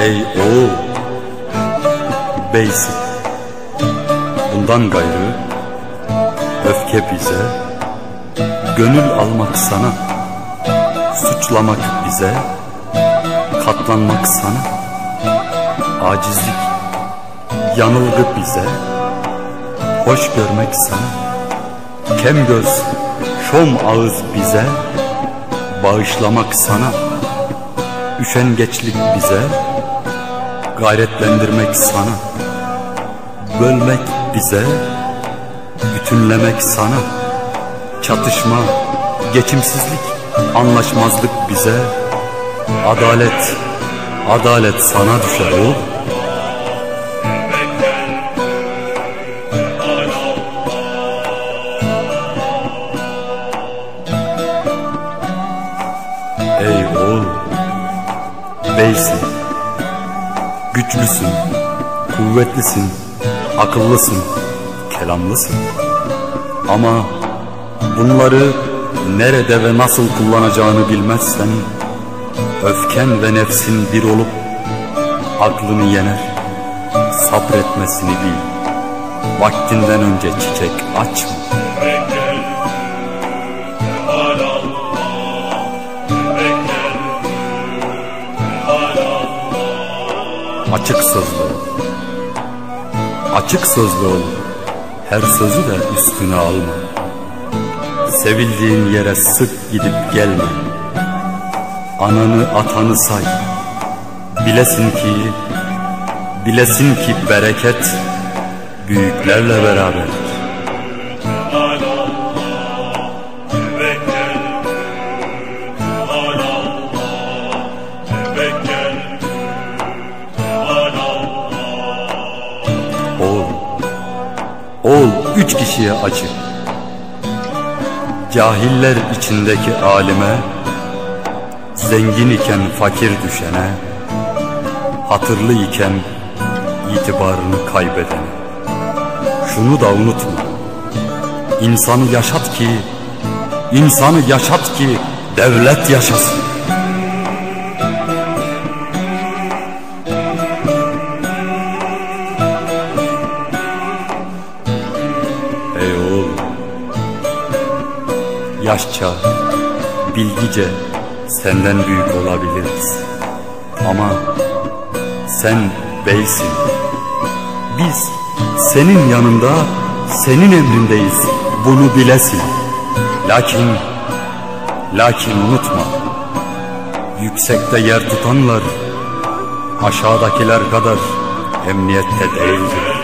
ey oğul Beysin Bundan gayrı Öfke bize Gönül almak sana Suçlamak bize Katlanmak sana Acizlik Yanılgı bize Hoş görmek sana Kem göz Şom ağız bize Bağışlamak sana Üşengeçlik bize gayretlendirmek sana, bölmek bize, bütünlemek sana, çatışma, geçimsizlik, anlaşmazlık bize, adalet, adalet sana düşer oğul. Ey oğul, beysin, güçlüsün, kuvvetlisin, akıllısın, kelamlısın. Ama bunları nerede ve nasıl kullanacağını bilmezsen, öfken ve nefsin bir olup aklını yener, sabretmesini bil. Vaktinden önce çiçek açma. Açık sözlü. Açık sözlü ol. Her sözü de üstüne alma. Sevildiğin yere sık gidip gelme. Ananı atanı say. Bilesin ki, bilesin ki bereket büyüklerle beraber. Oğul üç kişiye acı. Cahiller içindeki alime, zengin iken fakir düşene, hatırlı iken itibarını kaybedene. Şunu da unutma, insanı yaşat ki, insanı yaşat ki devlet yaşasın. Yaşça, bilgice senden büyük olabiliriz. Ama sen beysin. Biz senin yanında, senin emrindeyiz. Bunu bilesin. Lakin, lakin unutma. Yüksekte yer tutanlar, aşağıdakiler kadar emniyette değildir.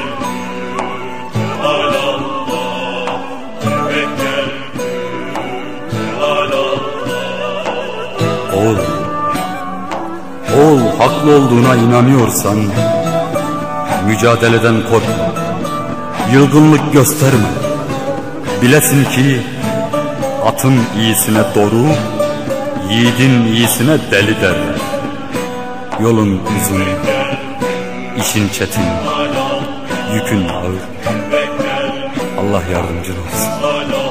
Oğul haklı olduğuna inanıyorsan mücadeleden korkma, yılgınlık gösterme. Bilesin ki atın iyisine doğru, yiğidin iyisine deli derler. Yolun uzun, işin çetin, yükün ağır. Allah yardımcın olsun.